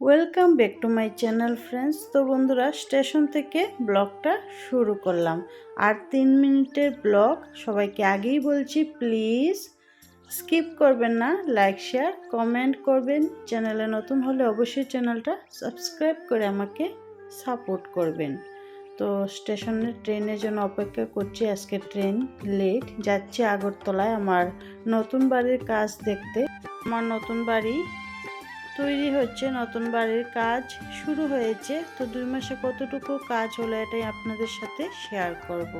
Welcome back to my channel friends তো বন্ধুরা station থেকে ব্লগটা শুরু করলাম। আর তিন মিনিটের ব্লগ সবাইকে আগেই বলছি প্লিজ স্কিপ করবেন না লাইক শেয়ার কমেন্ট করবেন। চ্যানেলে নতুন হলে অবশ্যই চ্যানেলটা সাবস্ক্রাইব করে আমাকে সাপোর্ট করবেন। তো স্টেশনের ট্রেনের জন্য অপেক্ষা করছি, আজকে ট্রেন লেট যাচ্ছি আগরতলায় আমার নতুন বাড়ির কাজ দেখতে। আমার নতুন বাড়ি তৈরি হচ্ছে নতুন বাড়ির কাজ শুরু হয়েছে। তো দুই মাসে কতটুকু কাজ হলো এটাই আপনাদের সাথে শেয়ার করব।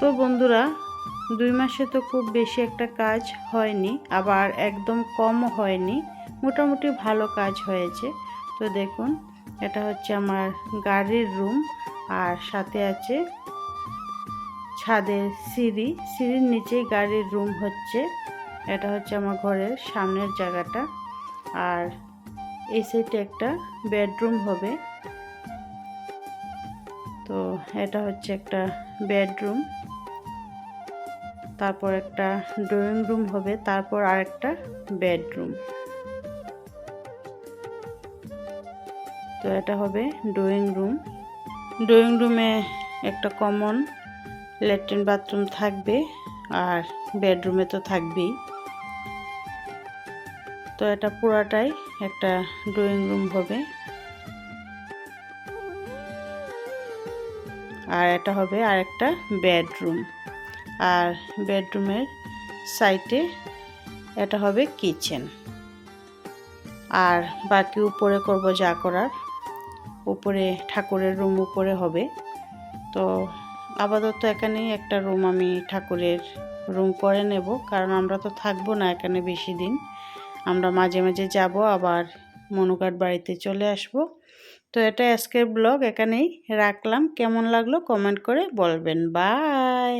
তো বন্ধুরা, দুই মাসে তো খুব বেশি একটা কাজ হয়নি, আবার একদম কম হয়নি, মোটামুটি ভালো কাজ হয়েছে। তো দেখুন, এটা হচ্ছে আমার গাড়ির রুম আর সাথে আছে ছাদের সিঁড়ি, সিঁড়ির নিচেই গাড়ির রুম হচ্ছে। এটা হচ্ছে আমার ঘরের সামনের জায়গাটা, আর এই সাইডে একটা বেডরুম হবে। তো এটা হচ্ছে একটা বেডরুম। তারপর একটা ড্রয়িং রুম হবে, তারপর আর একটা বেডরুম। তো এটা হবে ড্রয়িং রুম। ড্রয়িং রুমে একটা কমন ল্যাট্রিন বাথরুম থাকবে আর বেডরুমে তো থাকবেই। তো এটা পুরাটাই একটা ড্রয়িং রুম হবে। আর এটা হবে আর একটা বেডরুম। আর বেডরুমের সাইডে এটা হবে কিচেন। আর বাকি উপরে করব যা করার, উপরে ঠাকুরের রুম উপরে হবে। তো আপাতত এখানেই একটা রুম আমি ঠাকুরের রুম করে নেব, কারণ আমরা তো থাকব না এখানে বেশি দিন। আমরা মাঝে মাঝে যাব, আবার মনুকাট বাড়িতে চলে আসব। তো এটা আজকের ব্লগ এখানেই রাখলাম। কেমন লাগল কমেন্ট করে বলবেন। বাই!